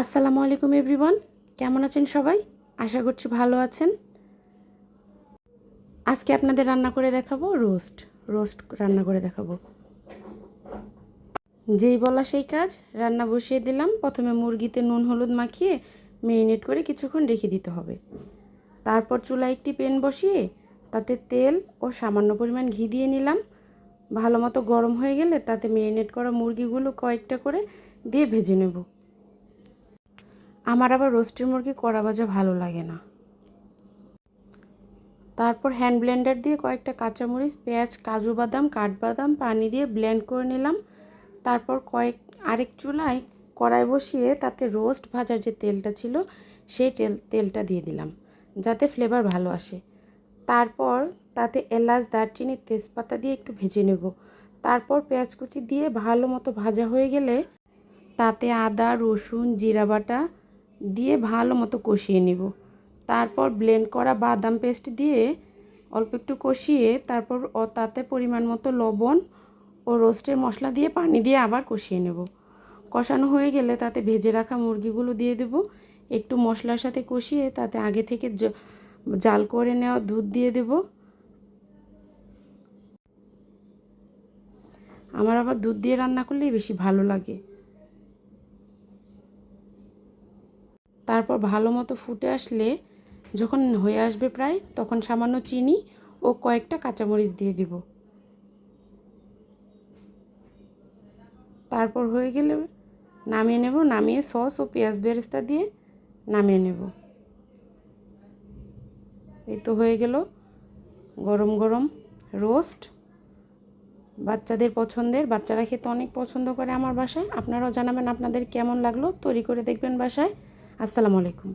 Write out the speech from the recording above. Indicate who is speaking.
Speaker 1: আসসালামু আলাইকুম, এভরিওয়ান। কেমন আছেন সবাই? আশা করছি ভালো আছেন। আজকে আপনাদের রান্না করে দেখাবো রোস্ট। রোস্ট রান্না করে দেখাবো। যেই বলা সেই কাজ, রান্না বসিয়ে দিলাম। প্রথমে মুরগিতে নুন, হলুদ মাখিয়ে মেরিনেট করে কিছুক্ষণ রেখে দিতে হবে। তারপর চুলায় একটি পেন বসিয়ে তাতে তেল ও সামান্য পরিমাণ ঘি দিয়ে নিলাম। ভালো মতো গরম হয়ে গেলে তাতে মেরিনেট করা মুরগিগুলো কয়েকটা করে দিয়ে ভেজে নেব। আমার আবার রোস্টের মুরগি কড়া ভাজা ভালো লাগে না। তারপর হ্যান্ড ব্লেন্ডার দিয়ে কয়েকটা কাঁচামরিচ, পেঁয়াজ, কাজু বাদাম, কাঠবাদাম, পানি দিয়ে ব্লেন্ড করে নিলাম। তারপর কয়েক, আরেক চুলায় কড়াই বসিয়ে তাতে রোস্ট ভাজার যে তেলটা ছিল, সেই তেল, তেলটা দিয়ে দিলাম, যাতে ফ্লেভার ভালো আসে। তারপর তাতে এলাচ, দারচিনি, তেজপাতা দিয়ে একটু ভেজে নেব। তারপর পেঁয়াজ কুচি দিয়ে ভালো মতো ভাজা হয়ে গেলে তাতে আদা, রসুন, জিরা বাটা দিয়ে ভালো মতো কষিয়ে নেব। তারপর ব্লেন্ড করা বাদাম পেস্ট দিয়ে অল্প একটু কষিয়ে তারপর ও তাতে পরিমাণ মতো লবণ ও রোস্টের মশলা দিয়ে পানি দিয়ে আবার কষিয়ে নেব। কষানো হয়ে গেলে তাতে ভেজে রাখা মুরগিগুলো দিয়ে দেব। একটু মশলার সাথে কষিয়ে তাতে আগে থেকে জাল করে নেওয়া দুধ দিয়ে দেব। আমার আবার দুধ দিয়ে রান্না করলেই বেশি ভালো লাগে। তারপর ভালো মতো ফুটে আসলে যখন হয়ে আসবে প্রায়, তখন সামান্য চিনি ও কয়েকটা কাঁচামরিচ দিয়ে দিব। তারপর হয়ে গেলে নামিয়ে নেব, নামিয়ে সস ও পেঁয়াজ বেরেস্তা দিয়ে নামিয়ে নেব। এই তো হয়ে গেল গরম গরম রোস্ট। বাচ্চাদের পছন্দের, বাচ্চারা খেতে অনেক পছন্দ করে আমার বাসায়। আপনারাও জানাবেন আপনাদের কেমন লাগল, তৈরি করে দেখবেন বাসায়। আসসালামু আলাইকুম।